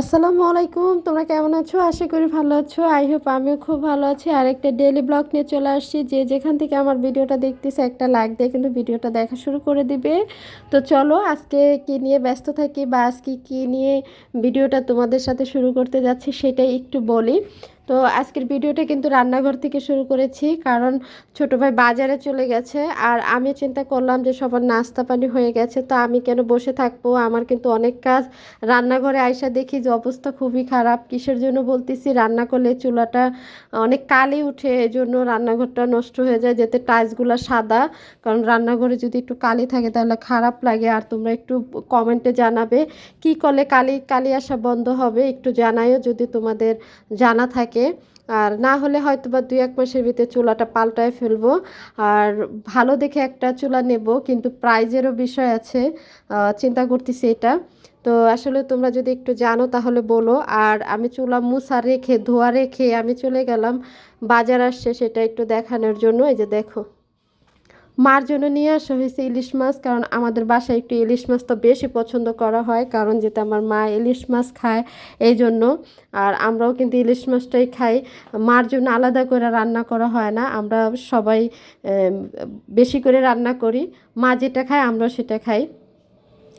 আসসালামু আলাইকুম, তোমরা কেমন আছো? আশা করি ভালো আছো। আই হোপ আমিও খুব ভালো আছি। আর একটা ডেলি ব্লগ নিয়ে চলে আসছি। যে যেখান থেকে আমার ভিডিওটা দেখতেছে, একটা লাইক দিয়ে কিন্তু ভিডিওটা দেখা শুরু করে দিবে। তো চলো, আজকে কি নিয়ে ব্যস্ত থাকি বা আজকে কী নিয়ে ভিডিওটা তোমাদের সাথে শুরু করতে যাচ্ছি, সেটাই একটু বলি। তো আজকের ভিডিওটা কিন্তু রান্নাঘর থেকে শুরু করেছি, কারণ ছোটো ভাই বাজারে চলে গেছে। আর আমি চিন্তা করলাম যে সবার নাস্তা পানি হয়ে গেছে, তো আমি কেন বসে থাকব? আমার কিন্তু অনেক কাজ। রান্নাঘরে আইসা দেখি যে অবস্থা খুবই খারাপ। কিসের জন্য বলতেছি, রান্না করলে চুলাটা অনেক কালি উঠে এই জন্য রান্নাঘরটা নষ্ট হয়ে যায়, যাতে টাইলসগুলো সাদা। কারণ রান্নাঘরে যদি একটু কালি থাকে তাহলে খারাপ লাগে। আর তোমরা একটু কমেন্টে জানাবে, কি করলে কালি কালি আসা বন্ধ হবে? একটু জানাইও যদি তোমাদের জানা থাকে। আর না হলে হয়তো বা দুই এক মাসের ভিতরে চুলাটা পাল্টায় ফেলব। আর ভালো দেখে একটা চুলা নেব, কিন্তু প্রাইজেরও বিষয় আছে চিন্তা করতেছি এটা। তো আসলে তোমরা যদি একটু জানো তাহলে বলো। আর আমি চুলা মুসা রেখে, ধোয়া রেখে আমি চলে গেলাম বাজার আসছে সেটা একটু দেখানোর জন্য, এই যে দেখো। মার জন্য নিয়ে আসা হয়েছে ইলিশ মাছ, কারণ আমাদের বাসায় একটু ইলিশ মাছ তো বেশি পছন্দ করা হয়, কারণ যেটা আমার মা ইলিশ মাছ খায় এই জন্য আর আমরাও কিন্তু ইলিশ মাছটাই খাই। মার জন্য আলাদা করে রান্না করা হয় না, আমরা সবাই বেশি করে রান্না করি। মা যেটা খায় আমরাও সেটা খাই।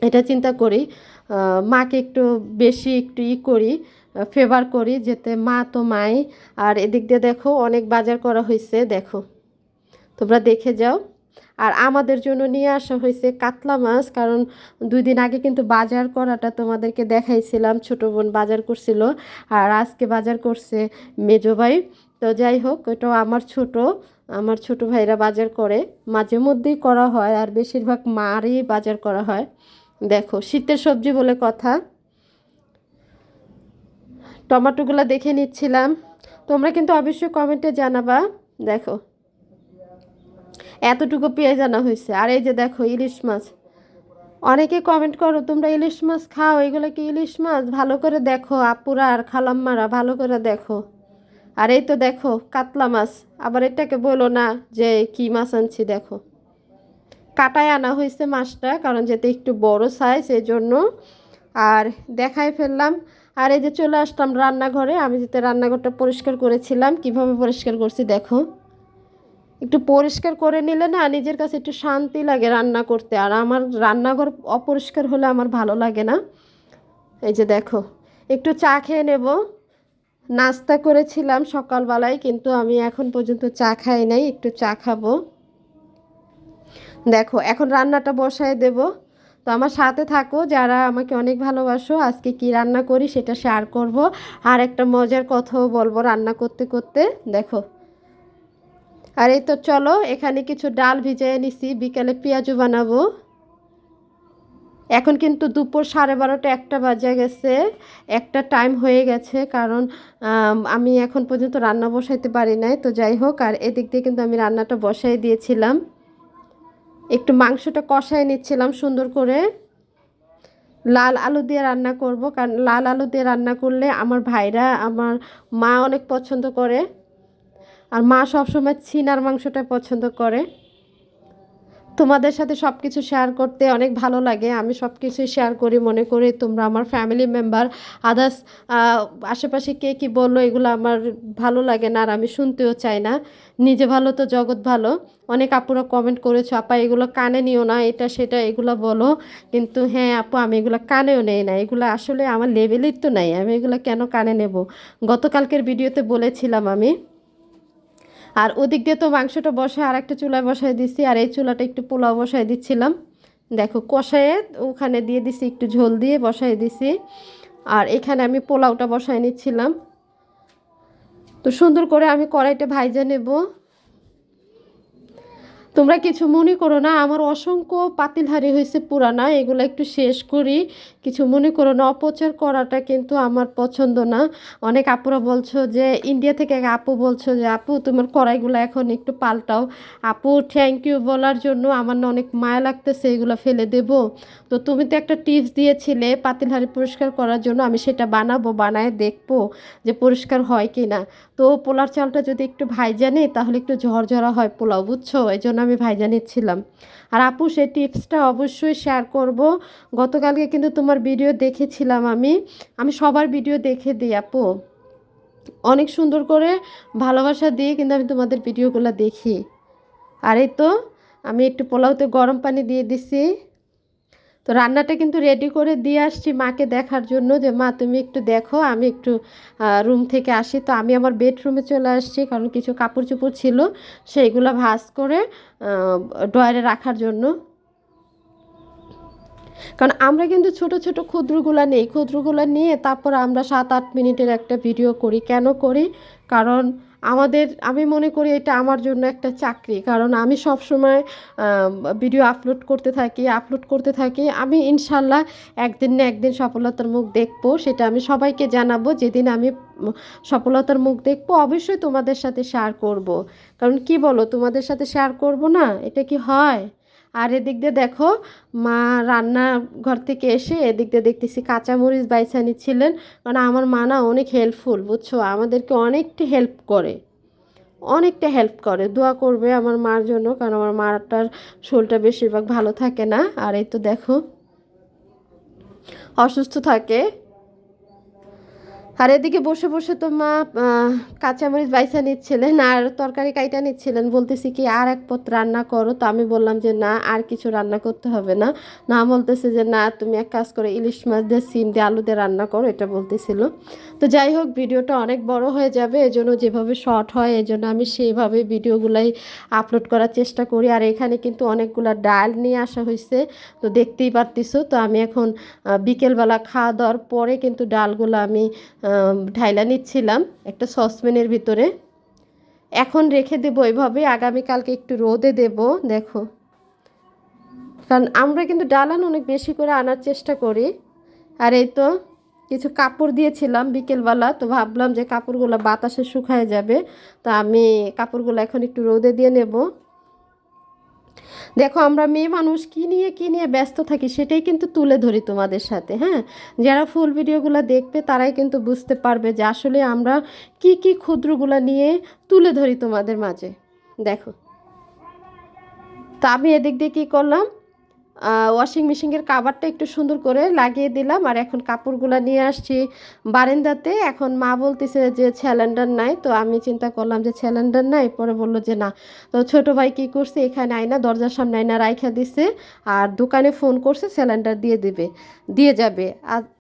এটা চিন্তা করি। মাকে একটু বেশি একটু ই করি ফেভার করি যেতে মা তো মাই। আর এদিক দিয়ে দেখো অনেক বাজার করা হয়েছে, দেখো। তোমরা দেখে যাও। আর আমাদের জন্য নিয়ে আসা হয়েছে কাতলা মাছ, কারণ দুই দিন আগে কিন্তু বাজার করাটা তোমাদেরকে দেখাইছিলাম, ছোটো বোন বাজার করছিল আর আজকে বাজার করছে মেজো ভাই। তো যাই হোক ওটাও আমার ছোট আমার ছোট ভাইরা বাজার করে। মাঝে মধ্যেই করা হয় আর বেশিরভাগ মারই বাজার করা হয়। দেখো, শীতের সবজি বলে কথা। টমাটোগুলো দেখে নিচ্ছিলাম। তোমরা কিন্তু অবশ্যই কমেন্টে জানাবা। দেখো এতটুকু পেঁয়াজ আনা হয়েছে। আর এই যে দেখো ইলিশ মাছ। অনেকে কমেন্ট করো, তোমরা ইলিশ মাছ খাও? এগুলো কি ইলিশ মাছ? ভালো করে দেখো, আপুরা আর খালাম্মারা, ভালো করে দেখো। আর এই তো দেখো, কাতলা মাছ। আবার এটাকে বলো না যে, কি মাছ আনছি দেখো। কাটায় আনা হয়েছে মাছটা, কারণ যেতে একটু বড় সাইজ এই জন্য আর দেখাই ফেললাম। আর এই যে চলে আসলাম রান্নাঘরে। আমি যেতে রান্নাঘরটা পরিষ্কার করেছিলাম। কীভাবে পরিষ্কার করছি দেখো। একটু পরিষ্কার করে নিলে না নিজের কাছে একটু শান্তি লাগে রান্না করতে। আর আমার রান্নাঘর অপরিষ্কার হলে আমার ভালো লাগে না। এই যে দেখো, একটু চা খেয়ে নেব। নাস্তা করেছিলাম সকালবেলায়, কিন্তু আমি এখন পর্যন্ত চা খাই নাই, একটু চা খাব। দেখো, এখন রান্নাটা বসায় দেব। তো আমার সাথে থাকো, যারা আমাকে অনেক ভালোবাসো, আজকে কি রান্না করি সেটা শেয়ার করব। আর একটা মজার কথাও বলব রান্না করতে করতে। দেখো আর এই তো চলো, এখানে কিছু ডাল ভিজিয়ে নিছি, বিকালে পেঁয়াজু বানাবো। এখন কিন্তু দুপুর সাড়ে বারোটা একটা বাজে গেছে, একটা টাইম হয়ে গেছে, কারণ, আমি এখন পর্যন্ত রান্না বসাইতে পারি নাই, তো যাই হোক, আর এদিক দিয়ে কিন্তু আমি রান্নাটা বসাই দিয়েছিলাম। একটু মাংসটা কষায় নিচ্ছিলাম সুন্দর করে। লাল আলু দিয়ে রান্না করব, কারণ লাল আলু দিয়ে রান্না করলে আমার ভাইরা, আমার মা অনেক পছন্দ করে। আর মা সবসময় ছিনার মাংসটা পছন্দ করে। তোমাদের সাথে সব কিছু শেয়ার করতে অনেক ভালো লাগে। আমি সব কিছুই শেয়ার করি, মনে করি তোমরা আমার ফ্যামিলি মেম্বার আদার্স আশেপাশে কে কী বলল এগুলো আমার ভালো লাগে না আর আমি শুনতেও চাই না। নিজে ভালো তো জগৎ ভালো। অনেক আপুরা কমেন্ট করেছ, আপা, এগুলো কানে নিও না, এটা সেটা, এগুলো বলো। কিন্তু হ্যাঁ আপু, আমি এগুলো কানেও নেই না। এগুলো আসলে আমার লেভেলের তো নাই, আমি এগুলো কেন কানে নেব? গতকালকের ভিডিওতে বলেছিলাম আমি। আর ওদিক দিয়ে তো মাংসটা বসায় আর একটা চুলায় বসায় দিছি, আর এই চুলাটা একটু পোলাও বসায় দিচ্ছিলাম। দেখো, কষায়ে ওখানে দিয়ে দিছি একটু ঝোল দিয়ে বসাই দিছি, আর এখানে আমি পোলাওটা বসায় নিচ্ছিলাম। তো সুন্দর করে আমি কড়াইটা ভাইজা নেব। তোমরা কিছু মনে করো না, আমার অসংখ্য পাতিল হারি হয়েছে পুরানা, এগুলো একটু শেষ করি। কিছু মনে করো না, অপচার করাটা কিন্তু আমার পছন্দ না। অনেক আপুরা বলছো যে ইন্ডিয়া থেকে এক আপু বলছো যে, আপু, তোমার কড়াইগুলো এখন একটু পাল্টাও। আপু থ্যাংক ইউ বলার জন্য আমার না অনেক মায়া লাগতেছে, এগুলো ফেলে দেব। তো তুমি তো একটা টিপস দিয়েছিলে পাতিল হাড়ি পরিষ্কার করার জন্য, আমি সেটা বানাবো, বানায় দেখব যে পরিষ্কার হয় কি না তো পোলার চালটা যদি একটু ভাই জানে তাহলে একটু ঝরঝরা হয় পোলাও, বুঝছ? এই জন্য আমি ভাইজানি ছিলাম আর আপু, সেই টিপসটা অবশ্যই শেয়ার করব। গতকালকে কিন্তু তোমার ভিডিও দেখেছিলাম আমি। আমি সবার ভিডিও দেখে দিই, আপু। অনেক সুন্দর করে ভালোবাসা দিয়ে কিন্তু আমি তোমাদের ভিডিওগুলো দেখি। আর এই তো, আমি একটু পোলাওতে গরম পানি দিয়ে দিছি। তো রান্নাটা কিন্তু রেডি করে দিয়ে আসছি মাকে দেখার জন্য যে, মা, তুমি একটু দেখো, আমি একটু রুম থেকে আসি। তো আমি আমার বেডরুমে চলে আসছি, কারণ কিছু কাপড় চোপড় ছিল, সেইগুলো ভাজ করে ডয়ারে রাখার জন্য। কারণ আমরা কিন্তু ছোট ছোট ক্ষুদ্রগুলা নেই, ক্ষুদ্রগুলা নিয়ে তারপর আমরা সাত, আট মিনিটের একটা ভিডিও করি। কেন করি? কারণ আমাদের, আমি মনে করি এটা আমার জন্য একটা চাকরি। কারণ আমি সব সময় ভিডিও আপলোড করতে থাকি আপলোড করতে থাকি। আমি ইনশাল্লাহ একদিন না একদিন সফলতার মুখ দেখব, সেটা আমি সবাইকে জানাব। যেদিন আমি সফলতার মুখ দেখব, অবশ্যই তোমাদের সাথে শেয়ার করব। কারণ কি বলো, তোমাদের সাথে শেয়ার করব না? এটা কি হয়? আর এদিক দিয়ে দেখো, মা রান্না ঘর থেকে এসে এদিক দিয়ে দেখতেছি কাঁচামরিচ বাইছা নিচ্ছিলেন কারণ আমার মা না অনেক হেল্পফুল বুঝছ? আমাদেরকে অনেকটা হেল্প করে। অনেকটা হেল্প করে। দোয়া করবে আমার মার জন্য, কারণ আমার মাটার শরীরটা বেশিরভাগ ভালো থাকে না। আর এই তো দেখো, অসুস্থ থাকে। আর এদিকে বসে বসে তো মা কাঁচামরিচ বাইসা নিচ্ছিলেন আর তরকারি কাইটা নিচ্ছিলেন। বলতেছি কি, আর এক পথ রান্না করো। তো আমি বললাম যে, না, আর কিছু রান্না করতে হবে না। না বলতেছে যে, না, তুমি এক কাজ করে, ইলিশ মাছ দিয়ে, সিম দিয়ে, আলু দিয়ে রান্না করো। এটা বলতেছিল। তো যাই হোক, ভিডিওটা অনেক বড় হয়ে যাবে, এজন্য যেভাবে শর্ট হয়, এজন্য আমি সেইভাবে ভিডিওগুলাই আপলোড করার চেষ্টা করি। আর এখানে কিন্তু অনেকগুলা ডাল নিয়ে আসা হয়েছে তো দেখতেই পারতেছো। তো আমি এখন বিকেলবেলা খাওয়া দাওয়ার পরে কিন্তু ডালগুলো আমি ঢাইলা নিচ্ছিলাম একটা সসপ্যানের ভিতরে। এখন রেখে দেবো এভাবে, আগামীকালকে একটু রোদে দেব, দেখো। কারণ আমরা কিন্তু ডালান অনেক বেশি করে আনার চেষ্টা করি। আর এই তো কিছু কাপড় দিয়েছিলাম বিকেলবেলা, তো ভাবলাম যে কাপড়গুলো বাতাসে শুকায় যাবে, তো আমি কাপড়গুলো এখন একটু রোদে দিয়ে নেব। দেখো, আমরা মেয়ে মানুষ, কী নিয়ে কী নিয়ে ব্যস্ত থাকি সেটাই কিন্তু তুলে ধরি তোমাদের সাথে হ্যাঁ? যারা ফুল ভিডিওগুলো দেখবে, তারাই কিন্তু বুঝতে পারবে যে আসলে আমরা কি কি ক্ষুদ্রগুলো নিয়ে তুলে ধরি তোমাদের মাঝে। দেখো। তা আমি এদিক দিয়ে কী করলাম? ওয়াশিং মেশিনের কাভারটা একটু সুন্দর করে লাগিয়ে দিলাম। আর এখন কাপড়গুলো নিয়ে আসছি বারেন্দাতে। এখন মা বলতেছে যে স্যালেন্ডার নাই। তো আমি চিন্তা করলাম যে স্যালেন্ডার নাই? পরে বলল যে না। তো ছোট ভাই কী করছে? এখানে আয়না, দরজার সামনে আয় না রাইখা দিছে। আর দোকানে ফোন করছে স্যালেন্ডার দিয়ে দেবে। দিয়ে যাবে। আর